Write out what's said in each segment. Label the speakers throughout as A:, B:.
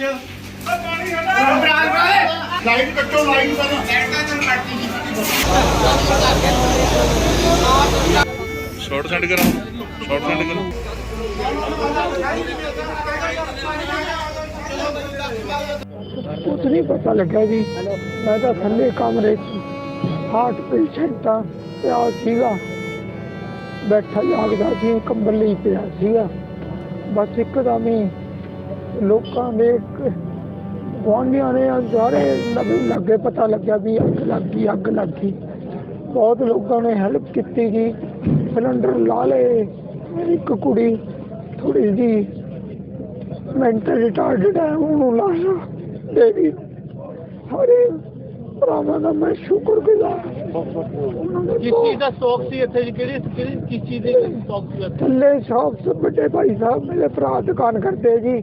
A: ਚ ਓ ਪਾਣੀ ਹਟਾ ਬਰਾਲ ਬਰਾਲ ਲਾਈਟ ਕੱਟੋ ਲਾਈਟ ਪਹਿਲਾਂ ਲਾਈਟ ਤਾਂ ਚਲ ਕੱਟਦੀ ਜੀ
B: ਸ਼ਾਰਟ ਸੈਂਡ ਕਰਾਂ ਸ਼ਾਰਟ ਸੈਂਡ ਕਰਾਂ।
C: ਕੁਝ ਨਹੀਂ ਪਤਾ ਲੱਗਾ ਜੀ। ਮੈਂ ਤਾਂ ਥੱਲੇ ਕਮਰੇ 'ਚ ਹਾਰਟ ਪੇਸ਼ੈਂਟ ਆ ਪਿਆ ਸੀਗਾ। ਬੈਠਾ ਜਾਗਦਾ ਸੀ ਕੰਬਲ ਲਈ ਪਿਆ ਸੀਗਾ। ਬਸ ਇੱਕਦਮ ਹੀ ਲੋਕਾਂ ਦੇ ਗੁਆਂਢੀਆਂ ਨੇ ਸਾਰੇ ਲੱਗੇ ਪਤਾ ਲੱਗਿਆ ਵੀ ਅੱਗ ਲੱਗ ਗਈ ਅੱਗ ਲੱਗ ਗਈ। ਬਹੁਤ ਲੋਕਾਂ ਨੇ ਹੈਲਪ ਕੀਤੀ ਜੀ। ਸਿਲੰਡਰ ਲਾ ਲਏ। ਇੱਕ ਕੁੜੀ ਥੋੜੀ ਜੀ ਮੈਂਟਲ ਰਿਟਾਰਡਡ ਹੈ ਉਹਨੂੰ ਲਾਇਆ ਦੇਵੀ ਸਾਰੇ ਭਰਾਵਾਂ ਦਾ ਮੈਂ ਸ਼ੁਕਰਗੁਜ਼ਾਰ
D: ਕਿਸ ਚੀਜ਼ ਦਾ ਸਟਾਕ ਸੀ ਇੱਥੇ? ਜੀ ਕਿਹੜੀ ਕਿਹੜੀ ਕਿਸ ਚੀਜ਼ ਦੇ ਸਟਾਕ ਸੀ ਇੱਥੇ?
C: ਥੱਲੇ ਸ਼ੌਪ ਵੱਡੇ ਭਾਈ ਸਾਹਿਬ ਮੇਰੇ ਭਰਾ ਦੁਕਾਨ ਕਰਦੇ ਜੀ।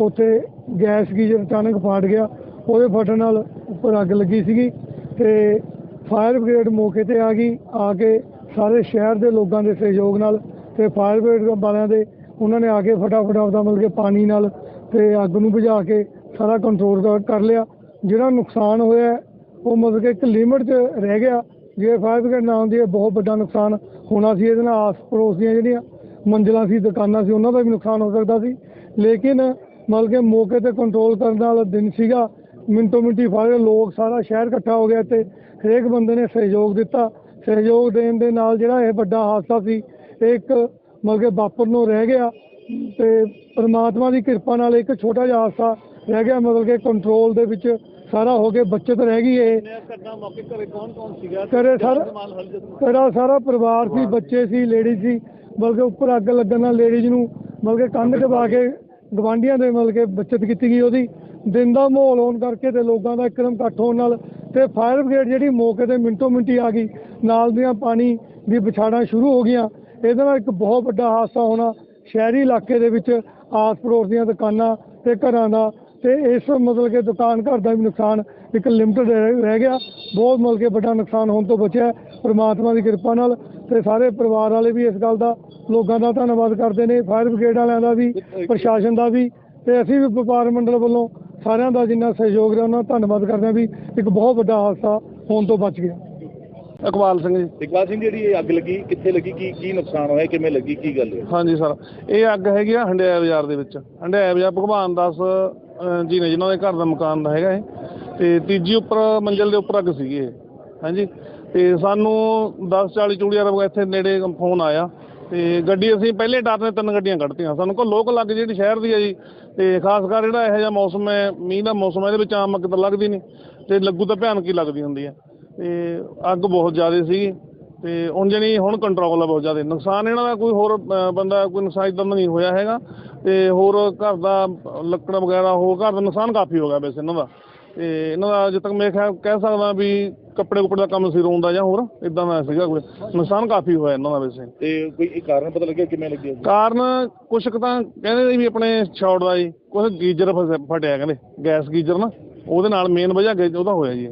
C: ਉੱਥੇ ਗੈਸ ਗੀਜ਼ਰ ਅਚਾਨਕ ਫਾਟ ਗਿਆ, ਉਹਦੇ ਫਟਣ ਨਾਲ ਉੱਪਰ ਅੱਗ ਲੱਗੀ ਸੀਗੀ ਤੇ ਫਾਇਰ ਬ੍ਰਿਗੇਡ ਮੌਕੇ ਤੇ ਆ ਗਈ, ਆ ਕੇ ਸਾਰੇ ਸ਼ਹਿਰ ਦੇ ਲੋਕਾਂ ਦੇ ਸਹਿਯੋਗ ਨਾਲ ਤੇ ਫਾਇਰ ਬ੍ਰਿਗੇਡ ਵਾਲਿਆਂ ਦੇ, ਉਹਨਾਂ ਨੇ ਆ ਕੇ ਫਟਾਫਟ ਆਪਦਾ ਮਤਲਬ ਕਿ ਪਾਣੀ ਨਾਲ ਤੇ ਅੱਗ ਨੂੰ ਬੁਝਾ ਕੇ ਸਾਰਾ ਕੰਟਰੋਲ ਕਰ- ਕਰ ਲਿਆ। ਜਿਹੜਾ ਨੁਕਸਾਨ ਹੋਇਆ, ਉਹ ਮਤਲਬ ਕਿ ਇੱਕ ਲਿਮਟ 'ਚ ਰਹਿ ਗਿਆ। ਜੇ ਫਾਇਰ ਬ੍ਰਿਗੇਡ ਨਾ ਹੁੰਦੀ ਹੈ ਬਹੁਤ ਵੱਡਾ ਨੁਕਸਾਨ ਹੋਣਾ ਸੀ। ਇਹਦੇ ਨਾਲ ਆਸ ਪੜੋਸ ਦੀਆਂ ਜਿਹੜੀਆਂ ਮੰਜ਼ਿਲਾਂ ਸੀ, ਦੁਕਾਨਾਂ ਸੀ, ਉਹਨਾਂ ਦਾ ਵੀ ਨੁਕਸਾਨ ਹੋ ਸਕਦਾ ਸੀ। ਲੇਕਿਨ ਮਤਲਬ ਕਿ ਮੌਕੇ ਤੇ ਕੰਟਰੋਲ ਕਰਨ ਵਾਲਾ ਦਿਨ ਸੀਗਾ। ਮਿੰਟੋ ਮਿੰਟੀ ਫਾਇਰ ਲੋਕ ਸਾਰਾ ਸ਼ਹਿਰ ਇਕੱਠਾ ਹੋ ਗਿਆ ਤੇ ਹਰੇਕ ਬੰਦੇ ਨੇ ਸਹਿਯੋਗ ਦਿੱਤਾ। ਸਹਿਯੋਗ ਦੇਣ ਦੇ ਨਾਲ ਜਿਹੜਾ ਇਹ ਵੱਡਾ ਹਾਦਸਾ ਸੀ ਇਹ ਇੱਕ ਮਤਲਬ ਕਿ ਵਾਪਰ ਨੂੰ ਰਹਿ ਗਿਆ ਤੇ ਪ੍ਰਮਾਤਮਾ ਦੀ ਕਿਰਪਾ ਨਾਲ ਇੱਕ ਛੋਟਾ ਜਿਹਾ ਹਾਦਸਾ ਰਹਿ ਗਿਆ। ਮਤਲਬ ਕਿ ਕੰਟਰੋਲ ਦੇ ਵਿੱਚ ਸਾਰਾ ਹੋ ਕੇ ਬਚਤ ਰਹਿ ਗਈ ਇਹ।
D: ਘਰੇ ਕੌਣ ਕੌਣ ਸੀਗਾ?
C: ਘਰੇ ਸਾਰਾ ਮੇਰਾ ਸਾਰਾ ਪਰਿਵਾਰ ਸੀ ਬੱਚੇ ਸੀ ਲੇਡੀ ਸੀ। ਬਲਕਿ ਉੱਪਰ ਅੱਗ ਲੱਗਣ ਨਾਲ ਲੇਡੀਜ਼ ਨੂੰ ਬਲਕਿ ਕੰਧ ਦਬਾ ਕੇ ਗਵਾਂਢੀਆਂ ਦੇ ਮਤਲਬ ਕਿ ਬਚਤ ਕੀਤੀ ਗਈ ਉਹਦੀ। ਦਿਨ ਦਾ ਮਾਹੌਲ ਹੋਣ ਕਰਕੇ ਤੇ ਲੋਕਾਂ ਦਾ ਇੱਕਦਮ ਇਕੱਠ ਹੋਣ ਨਾਲ ਤੇ ਫਾਇਰ ਬ੍ਰਿਗੇਡ ਜਿਹੜੀ ਮੌਕੇ ਤੇ ਮਿੰਟੋ ਮਿੰਟੀ ਆ ਗਈ। ਨਾਲ ਦੀਆਂ ਪਾਣੀ ਦੀ ਵਿਛਾੜਾਂ ਸ਼ੁਰੂ ਹੋ ਗਈਆਂ। ਇਹਦੇ ਨਾਲ ਇੱਕ ਬਹੁਤ ਵੱਡਾ ਹਾਦਸਾ ਹੋਣਾ ਸ਼ਹਿਰੀ ਇਲਾਕੇ ਦੇ ਵਿੱਚ ਆਸ ਪੜੋਸ ਦੀਆਂ ਦੁਕਾਨਾਂ ਤੇ ਘਰਾਂ ਦਾ ਤੇ ਇਸ ਮਤਲਬ ਕਿ ਦੁਕਾਨ ਘਰ ਦਾ ਵੀ ਨੁਕਸਾਨ ਇੱਕ ਲਿਮਟਡ ਰਹਿ ਗਿਆ। ਬਹੁਤ ਮਤਲਬ ਕਿ ਵੱਡਾ ਨੁਕਸਾਨ ਹੋਣ ਤੋਂ ਬਚਿਆ ਪਰਮਾਤਮਾ ਦੀ ਕਿਰਪਾ ਨਾਲ ਤੇ ਸਾਰੇ ਪਰਿਵਾਰ ਵਾਲੇ ਵੀ ਇਸ ਗੱਲ ਦਾ ਲੋਕਾਂ ਦਾ ਧੰਨਵਾਦ ਕਰਦੇ ਨੇ ਫਾਇਰ ਬ੍ਰਿਗੇਡ ਵਾਲਿਆਂ ਦਾ ਵੀ ਪ੍ਰਸ਼ਾਸਨ ਦਾ ਵੀ ਤੇ ਅਸੀਂ ਵੀ ਵਪਾਰ ਮੰਡਲ ਵੱਲੋਂ ਸਾਰਿਆਂ ਦਾ ਜਿੰਨਾ ਸਹਿਯੋਗ ਰਿਹਾ ਉਹਨਾਂ ਦਾ ਧੰਨਵਾਦ ਕਰਦੇ ਹਾਂ ਵੀ ਇੱਕ ਬਹੁਤ ਵੱਡਾ ਹਾਦਸਾ ਹੋਣ ਤੋਂ ਬਚ ਗਿਆ।
E: ਇਕਬਾਲ ਸਿੰਘ ਜੀ।
B: ਇਕਬਾਲ ਸਿੰਘ ਜਿਹੜੀ ਇਹ ਅੱਗ ਲੱਗੀ ਕਿੱਥੇ ਲੱਗੀ? ਕੀ ਕੀ ਨੁਕਸਾਨ ਹੋਇਆ? ਕਿਵੇਂ ਲੱਗੀ? ਕੀ ਗੱਲ ਹੋਈ?
E: ਹਾਂਜੀ ਸਰ ਇਹ ਅੱਗ ਹੈਗੀ ਆ ਹੰਡਿਆਇਆ ਬਾਜ਼ਾਰ ਦੇ ਵਿੱਚ। ਹੰਡਿਆਇਆ ਬਾਜ਼ਾਰ ਭਗਵਾਨ ਦਾਸ ਜੀ ਨੇ ਜਿਨ੍ਹਾਂ ਦੇ ਘਰ ਦਾ ਮਕਾਨ ਦਾ ਹੈਗਾ ਇਹ। ਤੇ ਤੀਜੀ ਉੱਪਰ ਮੰਜ਼ਲ ਦੇ ਉੱਪਰ ਅੱਗ ਸੀਗੀ ਇਹ। ਹਾਂਜੀ? ਤੇ ਸਾਨੂੰ 10:40 ਚੂੜੀਆਂ ਰਬ ਇੱਥੇ ਨੇੜੇ ਫੋਨ ਆਇਆ। ਅਤੇ ਗੱਡੀ ਅਸੀਂ ਪਹਿਲੇ ਡਰ ਨੇ ਤਿੰਨ ਗੱਡੀਆਂ ਕੱਢਤੀਆਂ। ਸਾਨੂੰ ਕੋਲ ਲੋਕਲ ਲੱਗ ਜਿਹੜੀ ਸ਼ਹਿਰ ਦੀ ਹੈ ਜੀ ਅਤੇ ਖਾਸ ਕਰ ਜਿਹੜਾ ਇਹੋ ਜਿਹਾ ਮੌਸਮ ਹੈ, ਮੀਂਹ ਦਾ ਮੌਸਮ ਹੈ, ਇਹਦੇ ਵਿੱਚ ਆਮ ਅੱਗ ਤਾਂ ਲੱਗਦੀ ਨਹੀਂ ਅਤੇ ਲੱਗੂ ਤਾਂ ਭਿਆਨਕ ਹੀ ਲੱਗਦੀ ਹੁੰਦੀ ਹੈ ਅਤੇ ਅੱਗ ਬਹੁਤ ਜ਼ਿਆਦਾ ਸੀਗੀ ਅਤੇ ਹੁਣ ਜਣੀ ਹੁਣ ਕੰਟਰੋਲ ਹੈ ਬਹੁਤ ਜ਼ਿਆਦਾ। ਨੁਕਸਾਨ ਇਹਨਾਂ ਦਾ ਕੋਈ ਹੋਰ ਬੰਦਾ ਕੋਈ ਨੁਕਸਾਨ ਇੱਦਾਂ ਦਾ ਨਹੀਂ ਹੋਇਆ ਹੈਗਾ ਅਤੇ ਹੋਰ ਘਰ ਦਾ ਲੱਕੜ ਵਗੈਰਾ ਹੋਰ ਘਰ ਦਾ ਨੁਕਸਾਨ ਕਾਫੀ ਹੋ ਗਿਆ ਵੈਸੇ ਇਹਨਾਂ ਦਾ। ਅਤੇ ਇਹਨਾਂ ਦਾ ਜਿੱਥੇ ਤੱਕ ਮੈਂ ਖਿਆਲ ਕਹਿ ਸਕਦਾ ਵੀ ਕੱਪੜੇ ਕੁਪੜੇ ਦਾ ਕੰਮ ਸੀ ਰੋਂਦਾ ਜਾਂ ਹੋਰ ਇਦਾਂ ਦਾ ਸੀਗਾ ਕੋਈ ਨੁਕਸਾਨ ਕਾਫੀ ਹੋਇਆ ਇਹਨਾਂ ਦਾ ਵੈਸੇ।
B: ਤੇ ਕੋਈ ਇਹ ਕਾਰਨ ਪਤਾ ਲੱਗਿਆ ਕਿਵੇਂ ਲੱਗੀ ਅੱਗ?
E: ਕਾਰਨ ਕੁਛ ਕੁ ਤਾਂ ਕਹਿੰਦੇ ਵੀ ਆਪਣੇ ਸ਼ਾਰਟ ਦਾ ਜੀ ਕੁਛ ਗੀਜ਼ਰ ਫਸ- ਫਟਿਆ ਕਹਿੰਦੇ ਗੈਸ ਗੀਜ਼ਰ ਨਾ ਉਹਦੇ ਨਾਲ ਮੇਨ ਵਜ੍ਹਾ ਗੇ- ਉਹਦਾ ਹੋਇਆ ਜੀ। ਇਹ।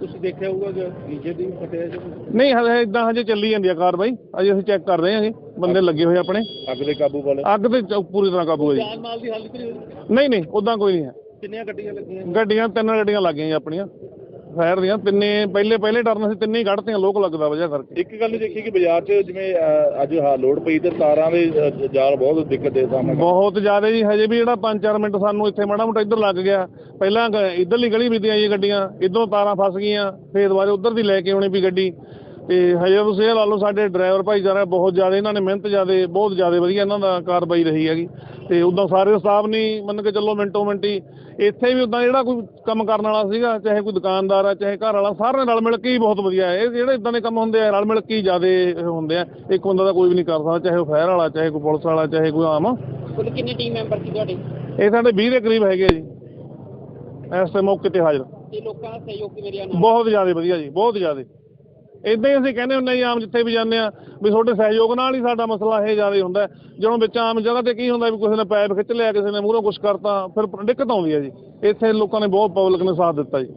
B: ਤੁਸੀਂ ਦੇਖਿਆ ਹੋਊਗਾ ਕਿ ਡੀਜੇ ਦੀ ਫਟਿਆ ਜਾਂ?
E: ਨਹੀਂ ਹਜੇ ਇਦਾਂ ਹਜੇ ਚੱਲੀ ਜਾਂਦੀ ਆ ਕਾਰਵਾਈ ਅਜੇ ਅਸੀਂ ਚੈੱਕ ਕਰ ਰਹੇ ਹਾਂ ਜੀ ਬੰਦੇ ਲੱਗੇ ਹੋਏ ਆਪਣੇ।
B: ਅੱਗ ਦੇ ਕਾਬੂ ਵਾਲੇ?
E: ਅੱਗ ਤੇ ਚ- ਪੂਰੀ ਤਰ੍ਹਾਂ ਕਾਬੂ ਹੈ ਜੀ।
D: ਜਾਨ ਮਾਲ ਦੀ ਹਾਲਤ ਨਹੀਂ
E: ਨਹੀਂ ਨਹੀਂ ਉਦਾਂ ਕੋਈ ਨਹੀਂ ਹੈ।
D: ਕਿੰਨੀਆਂ ਗੱਡੀਆਂ ਲੱਗੀਆਂ?
E: ਗੱਡੀਆਂ ਤਿੰਨ ਗੱਡੀਆਂ ਲੱਗੀਆਂ ਜੀ ਆਪਣੀਆਂ। ਫਾਇਰ ਦੀਆਂ ਤਿੰਨੇ ਪਹਿਲੇ ਪਹਿਲੇ ਟਰਨ ਸੀ ਤਿੰਨੇ ਹੀ ਕੱਢਤੀਆਂ ਲੋਕ ਲੱਗਦਾ ਵਜ੍ਹਾ ਕਰਕੇ।
B: ਇੱਕ ਗੱਲ ਦੇਖੀ ਕਿ ਬਾਜ਼ਾਰ 'ਚ ਜਿਵੇਂ ਅਹ, ਅੱਜ ਹਾ ਲੋਡ ਪਈ ਤੇ ਤਾਰਾਂ ਦੇ ਅਹ, ਜਾਲ ਬਹੁਤ ਦਿੱਕਤ ਦੇ ਸਾਹਮਣੇ।
E: ਬਹੁਤ ਜ਼ਿਆਦਾ ਜੀ ਹਜੇ ਵੀ ਜਿਹੜਾ 5-4 ਮਿੰਟ ਸਾਨੂੰ ਇੱਥੇ ਮਾੜਾ ਮੋਟਾ ਇੱਧਰ ਲੱਗ ਗਿਆ। ਪਹਿਲਾਂ ਗ- ਇੱਧਰਲੀ ਗਲੀ ਵਿੱਚ ਆਈ ਗੱਡੀਆਂ ਇੱਧਰੋਂ ਤਾਰਾਂ ਫਸ ਗਈਆਂ ਫੇਰ ਦੁਬਾਰੇ ਉੱਧਰ ਦੀ ਲੈ ਕੇ ਆਉਣੀ ਵੀ ਗੱਡੀ। ਤੇ ਹਜੇ ਤੁਸੀਂ ਇਹ ਲਾ ਲਓ ਸਾਡੇ ਡਰਾਈਵਰ ਭਾਈਚਾਰਾ ਬਹੁਤ ਜ਼ਿਆਦਾ ਇਹਨਾਂ ਨੇ ਮਿਹਨਤ ਜ਼ਿਆਦਾ ਬਹੁਤ ਜ਼ਿਆਦਾ ਵਧੀਆ ਇਹਨਾਂ ਦਾ ਕਾਰਵਾਈ ਰਹੀ ਹੈਗੀ। ਤੇ ਉਦਾਂ ਸਾਰੇ ਸਟਾਫ ਨਹੀਂ ਮੰਨ ਕੇ ਚੱਲੋ ਮਿੰਟੋ ਮਿੰਟੀ ਇੱਥੇ ਵੀ ਉਦਾਂ ਜਿਹੜਾ ਕੋਈ ਕੰਮ ਕਰਨ ਵਾਲਾ ਸੀਗਾ ਚਾਹੇ ਕੋਈ ਦੁਕਾਨਦਾਰ ਆ ਚਾਹੇ ਘਰ ਵਾਲਾ ਸਾਰੇ ਰਲ ਮਿਲ ਕੇ ਹੀ ਬਹੁਤ ਵਧੀਆ ਇਹ ਜਿਹੜੇ ਇਦਾਂ ਦੇ ਕੰਮ ਹੁੰਦੇ ਆ ਰਲ ਮਿਲ ਕੇ ਹੀ ਜ਼ਿਆਦਾ ਹੁੰਦੇ ਆ। ਇੱਕ ਬੰਦਾ ਤਾਂ ਕੋਈ ਵੀ ਨਹੀਂ ਕਰ ਸਕਦਾ ਚਾਹੇ ਉਹ ਫਾਇਰ ਵਾਲਾ ਚਾਹੇ ਕੋਈ ਪੁਲਿਸ ਵਾਲਾ ਚਾਹੇ ਕੋਈ ਆਮ।
D: ਕੁੱਲ ਕਿੰਨੇ ਟੀਮ ਮੈਂਬਰ ਸੀ ਤੁਹਾਡੇ?
E: ਇਹ ਸਾਡੇ 20 ਦੇ ਕਰੀਬ ਹੈਗੇ ਜੀ। ਇਸ ਮੌਕੇ ਤੇ ਹਾਜ਼ਰ।
D: ਤੇ ਲੋਕਾਂ ਦਾ ਸਹਿਯੋਗ ਕਿਵੇਂ ਰਿਹਾ?
E: ਬਹੁਤ ਜ਼ਿਆਦਾ ਵਧੀਆ ਜੀ ਬਹੁਤ ਜ਼ਿਆਦਾ। ਇਦਾਂ ਹੀ ਅਸੀਂ ਕਹਿੰਦੇ ਹੁੰਦੇ ਜੀ, ਆਮ ਜਿੱਥੇ ਵੀ ਜਾਂਦੇ ਆ ਵੀ ਤੁਹਾਡੇ ਸਹਿਯੋਗ ਨਾਲ ਹੀ ਸਾਡਾ ਮਸਲਾ ਇਹ ਜ਼ਿਆਦਾ ਹੁੰਦਾ ਜਦੋਂ ਵਿੱਚ ਆਮ ਜਗ੍ਹਾ ਤੇ ਕੀ ਹੁੰਦਾ ਵੀ ਕਿਸੇ ਨੇ ਪੈਪ ਖਿੱਚ ਲਿਆ, ਕਿਸੇ ਨੇ ਮੂਹਰੋਂ ਕੁਛ ਕਰਤਾ, ਫਿਰ ਦਿੱਕਤ ਆਉਂਦੀ ਹੈ ਜੀ। ਇੱਥੇ ਲੋਕਾਂ ਨੇ ਬਹੁਤ ਪਬਲਿਕ ਨੇ ਸਾਥ ਦਿੱਤਾ ਜੀ।